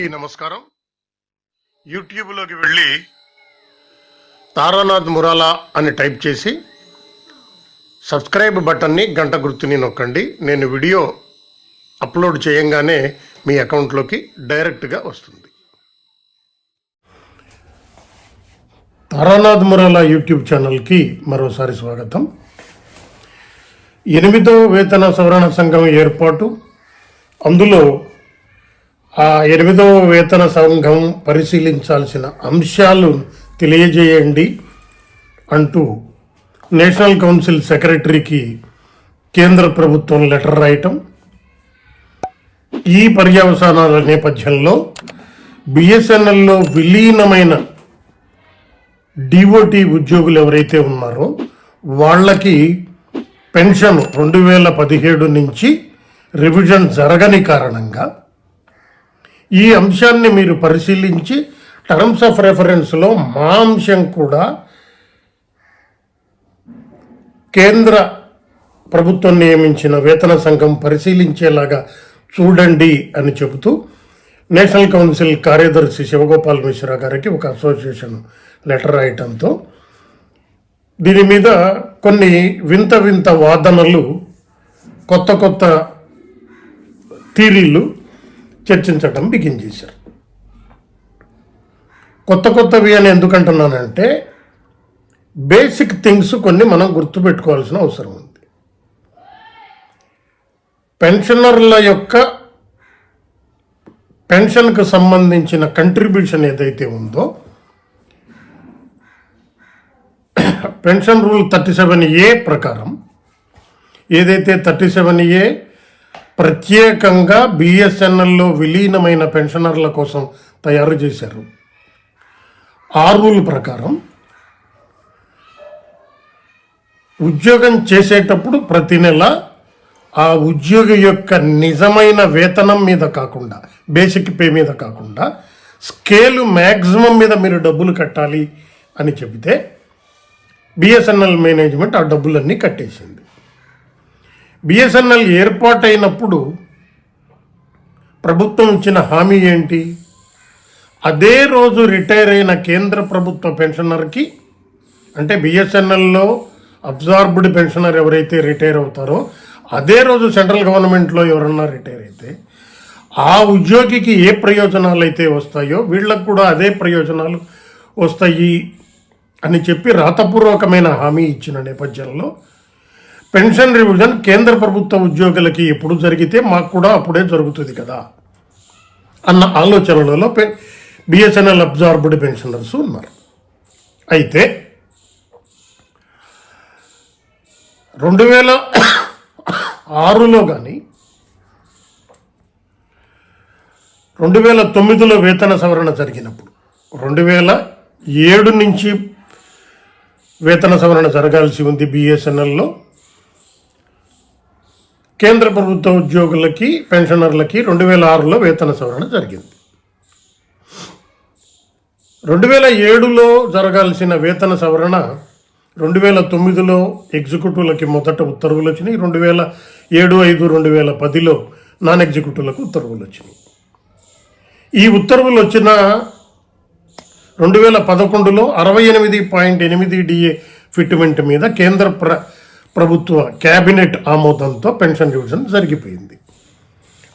అందరికీ నమస్కారం. యూట్యూబ్లోకి వెళ్ళి తారానాథ్ మురాలా అని టైప్ చేసి సబ్స్క్రైబ్ బటన్ని గంట గుర్తుని నొక్కండి. నేను వీడియో అప్లోడ్ చేయంగానే మీ అకౌంట్లోకి డైరెక్ట్గా వస్తుంది. తారానాథ్ మురాలా యూట్యూబ్ ఛానల్కి మరోసారి స్వాగతం. ఎనిమిదో వేతన సవరణ సంఘం ఏర్పాటు. అందులో ఆ ఎనిమిదవ వేతన సంఘం పరిశీలించాల్సిన అంశాలు తెలియజేయండి అంటూ నేషనల్ కౌన్సిల్ సెక్రటరీకి కేంద్ర ప్రభుత్వం లెటర్ రాయటం. ఈ పర్యవసానాల నేపథ్యంలో బిఎస్ఎన్ఎల్లో విలీనమైన డిఓటి ఉద్యోగులు ఎవరైతే ఉన్నారో వాళ్ళకి పెన్షన్ రెండు వేల పదిహేడు నుంచి రివిజన్ జరగని కారణంగా ఈ అంశాన్ని మీరు పరిశీలించి టర్మ్స్ ఆఫ్ రెఫరెన్స్లో మా అంశం కూడా కేంద్ర ప్రభుత్వం నియమించిన వేతన సంఘం పరిశీలించేలాగా చూడండి అని చెబుతూ నేషనల్ కౌన్సిల్ కార్యదర్శి శివగోపాల్ మిశ్రా గారికి ఒక అసోసియేషన్ లెటర్ రాయటంతో దీని మీద కొన్ని వింత వింత వాదనలు కొత్త కొత్త థీరీలు చర్చించటం బిగిన్ చేశారు. కొత్త కొత్తవి అని ఎందుకంటున్నానంటే బేసిక్ థింగ్స్ కొన్ని మనం గుర్తుపెట్టుకోవాల్సిన అవసరం ఉంది. పెన్షనర్ల యొక్క పెన్షన్కు సంబంధించిన కంట్రిబ్యూషన్ ఏదైతే ఉందో pension rule thirty seven A ప్రకారం ఏదైతే థర్టీ సెవెన్ ఏ ప్రత్యేకంగా బిఎస్ఎన్ఎల్లో విలీనమైన పెన్షనర్ల కోసం తయారు చేశారు. ఆ రూల్ ప్రకారం ఉద్యోగం చేసేటప్పుడు ప్రతి నెల ఆ ఉద్యోగి యొక్క నిజమైన వేతనం మీద కాకుండా బేసిక్ పే మీద కాకుండా స్కేలు మ్యాక్సిమం మీద మీరు డబ్బులు కట్టాలి అని చెబితే బిఎస్ఎన్ఎల్ మేనేజ్మెంట్ ఆ డబ్బులన్నీ కట్టేసింది. బిఎస్ఎన్ఎల్ ఏర్పాటైనప్పుడు ప్రభుత్వం ఇచ్చిన హామీ ఏంటి? అదే రోజు రిటైర్ అయిన కేంద్ర ప్రభుత్వ పెన్షనర్కి అంటే బిఎస్ఎన్ఎల్లో అబ్జార్బ్డ్ పెన్షనర్ ఎవరైతే రిటైర్ అవుతారో అదే రోజు సెంట్రల్ గవర్నమెంట్లో ఎవరన్నా రిటైర్ అయితే ఆ ఉద్యోగికి ఏ ప్రయోజనాలు అయితే వస్తాయో వీళ్ళకు కూడా అదే ప్రయోజనాలు వస్తాయి అని చెప్పి రాతపూర్వకమైన హామీ ఇచ్చిన నేపథ్యంలో పెన్షన్ రివిజన్ కేంద్ర ప్రభుత్వ ఉద్యోగులకి ఎప్పుడు జరిగితే మాకు కూడా అప్పుడే జరుగుతుంది కదా అన్న ఆలోచనలలో బిఎస్ఎన్ఎల్ అబ్జార్బ్డ్ పెన్షనర్స్ ఉన్నారు. అయితే రెండు వేల ఆరులో కానీ రెండు వేల తొమ్మిదిలో వేతన సవరణ జరిగినప్పుడు రెండు వేల ఏడు నుంచి వేతన సవరణ జరగాల్సి ఉంది బిఎస్ఎన్ఎల్లో కేంద్ర ప్రభుత్వ ఉద్యోగులకి పెన్షనర్లకి రెండు వేల ఆరులో వేతన సవరణ జరిగింది. రెండు వేల ఏడులో జరగాల్సిన వేతన సవరణ రెండు వేల తొమ్మిదిలో ఎగ్జిక్యూటివ్లకి మొదట ఉత్తర్వులు వచ్చినాయి రెండు వేల ఏడు ఐదు రెండు వేల పదిలో నాన్ ఎగ్జిక్యూటివ్లకు ఉత్తర్వులు వచ్చినాయి ఈ ఉత్తర్వులు వచ్చిన రెండు వేల పదకొండులో అరవై ఎనిమిది పాయింట్ ఎనిమిది డిఏ ఫిట్మెంట్ మీద కేంద్ర ప్ర ప్రభుత్వ క్యాబినెట్ ఆమోదంతో పెన్షన్ డివిజన్ జరిగిపోయింది.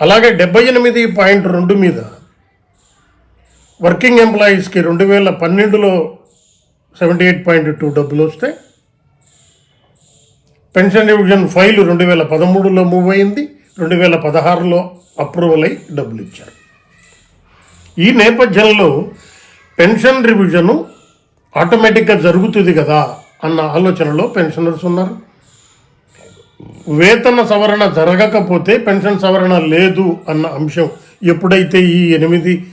అలాగే డెబ్బై ఎనిమిది పాయింట్ రెండు మీద వర్కింగ్ ఎంప్లాయీస్కి రెండు వేల పన్నెండులో సెవెంటీ ఎయిట్ పాయింట్ టూ డబ్బులు వస్తే పెన్షన్ డివిజన్ ఫైల్ రెండు వేల పదమూడులో మూవ్ అయింది రెండు వేల పదహారులో అప్రూవల్ అయి డబ్బులు ఇచ్చారు. ఈ నేపథ్యంలో పెన్షన్ రివిజను ఆటోమేటిక్గా జరుగుతుంది కదా అన్న ఆలోచనలో పెన్షనర్స్ ఉన్నారు. వేతన సవరణ జరగకపోతే పెన్షన్ సవరణ లేదు అన్న అంశం ఎప్పుడైతే ఈ ఎనిమిది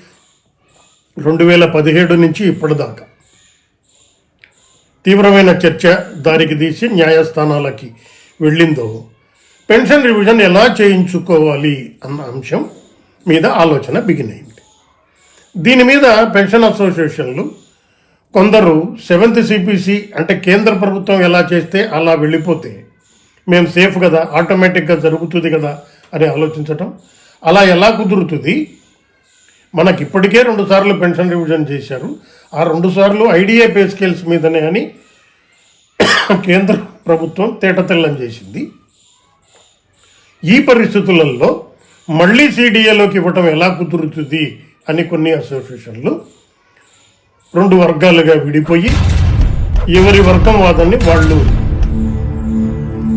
రెండు వేల పదిహేడు నుంచి ఇప్పటిదాకా తీవ్రమైన చర్చ దారికి తీసి న్యాయస్థానాలకి వెళ్ళిందో పెన్షన్ రివిజన్ ఎలా చేయించుకోవాలి అన్న అంశం మీద ఆలోచన బిగిన్ అయింది. దీని మీద పెన్షన్ అసోసియేషన్లు కొందరు సెవెంత్ సిపిసి అంటే కేంద్ర ప్రభుత్వం ఎలా చేస్తే అలా వెళ్ళిపోతే మేము సేఫ్ కదా ఆటోమేటిక్గా జరుగుతుంది కదా అని ఆలోచించటం. అలా ఎలా కుదురుతుంది? మనకి ఇప్పటికే రెండు సార్లు పెన్షన్ రివిజన్ చేశారు. ఆ రెండు సార్లు ఐడిఏ పే స్కేల్స్ మీదనే అని కేంద్ర ప్రభుత్వం తేటతెల్లం చేసింది. ఈ పరిస్థితులలో మళ్ళీ సిడిఏలోకి ఇవ్వటం ఎలా కుదురుతుంది అని కొన్ని అసోసియేషన్లు రెండు వర్గాలుగా విడిపోయి ఎవరి వర్గం వాదాన్ని వాళ్ళు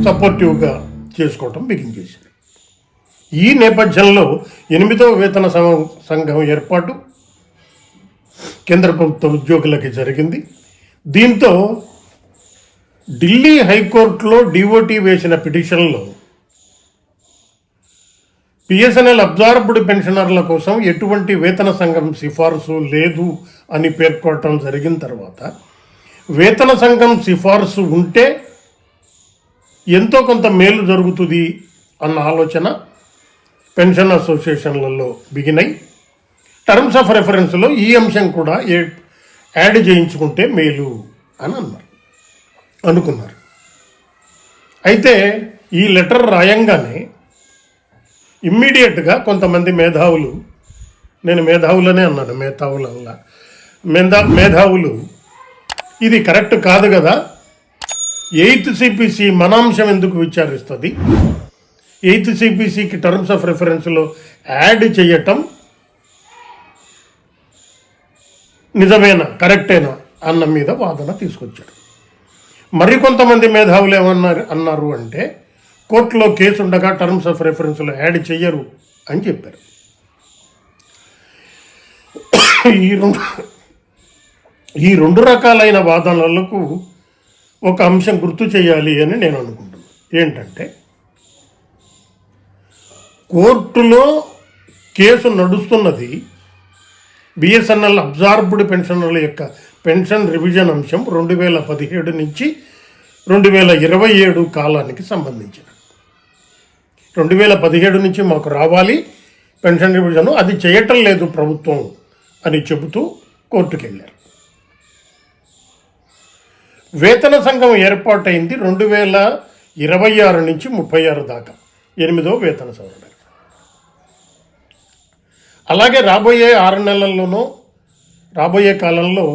సపోర్టివ్గా చేసుకోవటం బిగించేసింది ఈ నేపథ్యంలో ఎనిమిదవ వేతన సం- సంఘం ఏర్పాటు కేంద్ర ప్రభుత్వ ఉద్యోగులకి జరిగింది. దీంతో ఢిల్లీ హైకోర్టులో డిఓటీ వేసిన పిటిషన్లో పిఎస్ఎన్ఎల్ అబ్జార్బ్డ్ పెన్షనర్ల కోసం ఎటువంటి వేతన సంఘం సిఫార్సు లేదు అని పేర్కొనటం జరిగిన తర్వాత వేతన సంఘం సిఫార్సు ఉంటే ఎంతో కొంత మేలు జరుగుతుంది అన్న ఆలోచన పెన్షన్ అసోసియేషన్లలో బిగినాయి టర్మ్స్ ఆఫ్ రెఫరెన్స్లో ఈ అంశం కూడా ఏ- యాడ్ చేయించుకుంటే మేలు అని అన్నారు. అనుకున్నారు. అయితే ఈ లెటర్ రాయంగానే ఇమ్మీడియట్గా కొంతమంది మేధావులు నేను మేధావులనే అన్నాను మేధావులల్లా మేధా మేధావులు ఇది కరెక్ట్ కాదు కదా ఎయిత్ సిపిసి మనాంశం ఎందుకు విచారిస్తుంది? ఎయిత్ సిపిసికి టర్మ్స్ ఆఫ్ రెఫరెన్స్లో యాడ్ చేయటం నిజమేనా? కరెక్టేనా అన్న మీద వాదన తీసుకొచ్చారు. మరికొంతమంది మేధావులు ఏమన్నారు అన్నారు అంటే కోర్టులో కేసు ఉండగా టర్మ్స్ ఆఫ్ రెఫరెన్స్లో యాడ్ చెయ్యరు అని చెప్పారు. ఈ రెండు ఈ రెండు రకాలైన వాదనలకు ఒక అంశం గుర్తు చేయాలి అని నేను అనుకుంటున్నాను ఏంటంటే కోర్టులో కేసు నడుస్తున్నది బిఎస్ఎన్ఎల్ అబ్జార్బ్డ్ పెన్షనర్ల యొక్క పెన్షన్ రివిజన్ అంశం రెండు వేల పదిహేడు నుంచి రెండు వేల ఇరవై ఏడు కాలానికి సంబంధించిన. రెండు వేల పదిహేడు నుంచి మాకు రావాలి పెన్షన్ రివిజన్ అది చేయటం లేదు ప్రభుత్వం అని చెబుతూ కోర్టుకు వెళ్ళారు వేతన సంఘం ఏర్పాటైంది రెండు వేల ఇరవై ఆరు నుంచి ముప్పై ఆరు దాకా. ఎనిమిదో వేతన సవరణ అలాగే రాబోయే ఆరు నెలల్లోనూ రాబోయే కాలంలో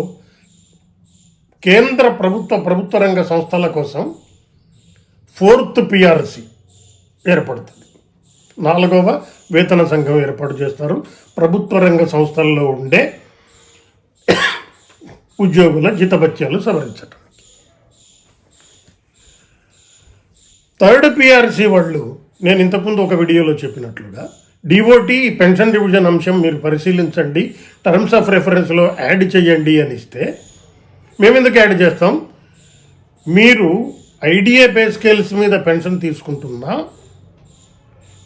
కేంద్ర ప్రభుత్వ ప్రభుత్వ రంగ సంస్థల కోసం ఫోర్త్ పిఆర్సి ఏర్పడుతుంది. నాలుగవ వేతన సంఘం ఏర్పాటు చేస్తారు. ప్రభుత్వ రంగ సంస్థల్లో ఉండే ఉద్యోగుల జీతభత్యాలు సవరించటం. థర్డ్ పిఆర్సీ వాళ్ళు నేను ఇంతకుముందు ఒక వీడియోలో చెప్పినట్లుగా డిఓటి పెన్షన్ డివిజన్ అంశం మీరు పరిశీలించండి టర్మ్స్ ఆఫ్ రెఫరెన్స్లో యాడ్ చేయండి అని ఇస్తే మేము ఎందుకు యాడ్ చేస్తాం? మీరు ఐడిఏ పే స్కేల్స్ మీద పెన్షన్ తీసుకుంటున్నా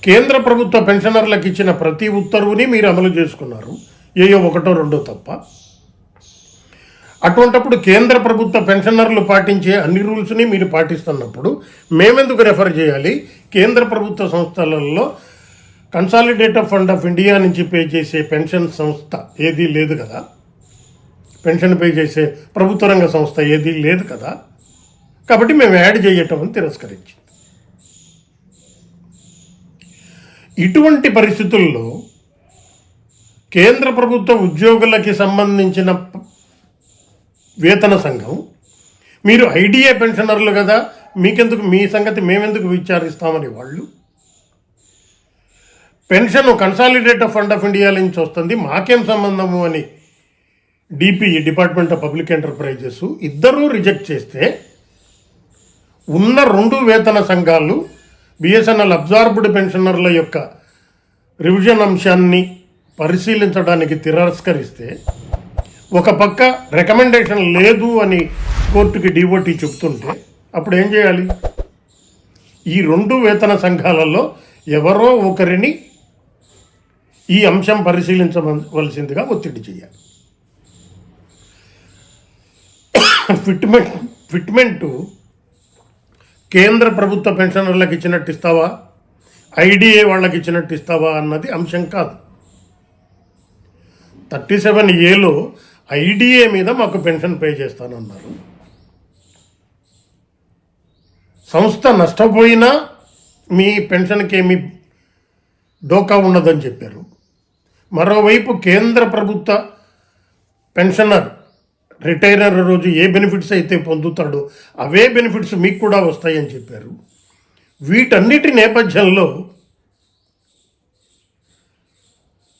కేంద్ర ప్రభుత్వ పెన్షనర్లకు ఇచ్చిన ప్రతి ఉత్తర్వుని మీరు అమలు చేసుకున్నారు ఏయో ఒకటో రెండో తప్ప. అటువంటప్పుడు కేంద్ర ప్రభుత్వ పెన్షనర్లు పాటించే అన్ని రూల్స్ని మీరు పాటిస్తున్నప్పుడు మేమెందుకు రెఫర్ చేయాలి? కేంద్ర ప్రభుత్వ సంస్థలలో కన్సాలిడేట్ ఫండ్ ఆఫ్ ఇండియా నుంచి పే చేసే పెన్షన్ సంస్థ ఏదీ లేదు కదా? పెన్షన్ పే చేసే ప్రభుత్వ రంగ సంస్థ ఏదీ లేదు కదా? కాబట్టి మేము యాడ్ చేయటం అని తిరస్కరించింది. ఇటువంటి పరిస్థితుల్లో కేంద్ర ప్రభుత్వ ఉద్యోగులకి సంబంధించిన వేతన సంఘం. మీరు ఐడిఏ పెన్షనర్లు కదా మీకెందుకు మీ సంగతి మేమెందుకు విచారిస్తామని వాళ్ళు? Pension consolidator fund of India నుంచి వస్తుంది మాకేం సంబంధము అని DP department of public enterprises ఇద్దరూ రిజెక్ట్ చేస్తే ఉన్న రెండు వేతన సంఘాలు బిఎస్ఎన్ఎల్ అబ్జార్బ్డ్ పెన్షనర్ల యొక్క రివిజన్ అంశాన్ని పరిశీలించడానికి తిరస్కరిస్తే ఒక పక్క రికమెండేషన్ లేదు అని కోర్టుకి డివోటీ చెప్తుంటే అప్పుడు ఏం చేయాలి? ఈ రెండు వేతన సంఘాలలో ఎవరో ఒకరిని ఈ అంశం పరిశీలించవలసిందిగా ఒత్తిడి చేయాలి. ఫిట్మెంట్ ఫిట్మెంటు కేంద్ర ప్రభుత్వ పెన్షనర్లకు ఇచ్చినట్టు ఇస్తావా? ఐడిఏ వాళ్ళకి ఇచ్చినట్టు ఇస్తావా అన్నది అంశం కాదు. థర్టీ సెవెన్ ఏలో ఐడిఏ మీద మాకు పెన్షన్ పే చేస్తానన్నారు. సంస్థ నష్టపోయినా మీ పెన్షన్కి ఏమి డోకా ఉండదని చెప్పారు. మరోవైపు కేంద్ర ప్రభుత్వ పెన్షనర్ రిటైరర్ రోజు ఏ బెనిఫిట్స్ అయితే పొందుతాడో అవే బెనిఫిట్స్ మీకు కూడా వస్తాయని చెప్పారు. వీటన్నిటి నేపథ్యంలో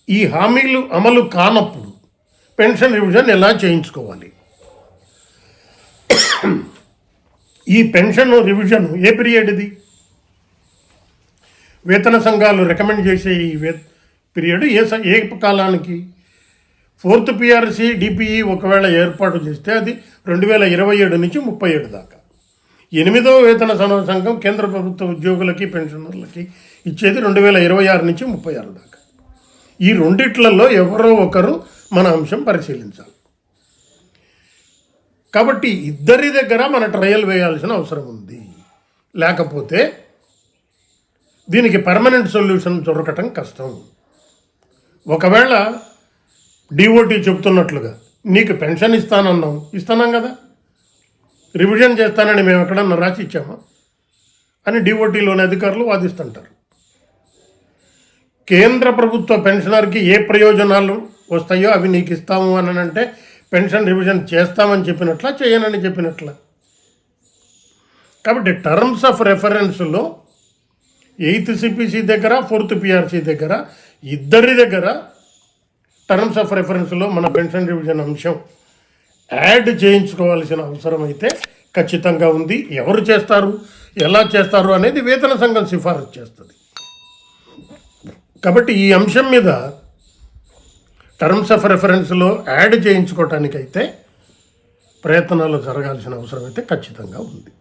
ఈ హామీలు అమలు కానప్పుడు పెన్షన్ రివిజన్ ఎలా చేయించుకోవాలి? ఈ పెన్షన్ రివిజన్ ఏ పీరియడ్ ఇది వేతన సంఘాలు రికమెండ్ చేసే ఈ వే పీరియడ్ ఏ స- ఏ కాలానికి? ఫోర్త్ పిఆర్సీ డిపిఈ ఒకవేళ ఏర్పాటు చేస్తే అది రెండు వేల ఇరవై ఏడు నుంచి ముప్పై ఏడు దాకా. ఎనిమిదవ వేతన సంఘం కేంద్ర ప్రభుత్వ ఉద్యోగులకి పెన్షనర్లకి ఇచ్చేది రెండు వేల ఇరవై ఆరు నుంచి ముప్పై ఆరు దాకా. ఈ రెండిట్లలో ఎవరో ఒకరు మన అంశం పరిశీలించాలి. కాబట్టి ఇద్దరి దగ్గర మన ట్రయల్ వేయాల్సిన అవసరం ఉంది. లేకపోతే దీనికి పర్మనెంట్ సొల్యూషన్ దొరకటం కష్టం. ఒకవేళ డిఓటీ చెప్తున్నట్లుగా నీకు పెన్షన్ ఇస్తానన్నాం ఇస్తున్నాం కదా. రివిజన్ చేస్తానని మేము ఎక్కడన్నా రాసి ఇచ్చామా? అని డిఓటీలోని అధికారులు వాదిస్తుంటారు. కేంద్ర ప్రభుత్వ పెన్షనర్కి ఏ ప్రయోజనాలు వస్తాయో అవి నీకు ఇస్తాము అని అంటే పెన్షన్ రివిజన్ చేస్తామని చెప్పినట్ల చేయనని చెప్పినట్ల. కాబట్టి టర్మ్స్ ఆఫ్ రెఫరెన్స్లో ఎయిత్ సిపిసి దగ్గర ఫోర్త్ పిఆర్సీ దగ్గర ఇద్దరి దగ్గర టర్మ్స్ ఆఫ్ రెఫరెన్స్లో మన పెన్షన్ రివిజన్ అంశం యాడ్ చేయించుకోవాల్సిన అవసరం అయితే ఖచ్చితంగా ఉంది. ఎవరు చేస్తారు? ఎలా చేస్తారు? అనేది వేతన సంఘం సిఫారసు చేస్తుంది. కాబట్టి ఈ అంశం మీద టర్మ్స్ ఆఫ్ రెఫరెన్స్లో యాడ్ చేయించుకోవటానికైతే ప్రయత్నాలు జరగాల్సిన అవసరం అయితే ఖచ్చితంగా ఉంది.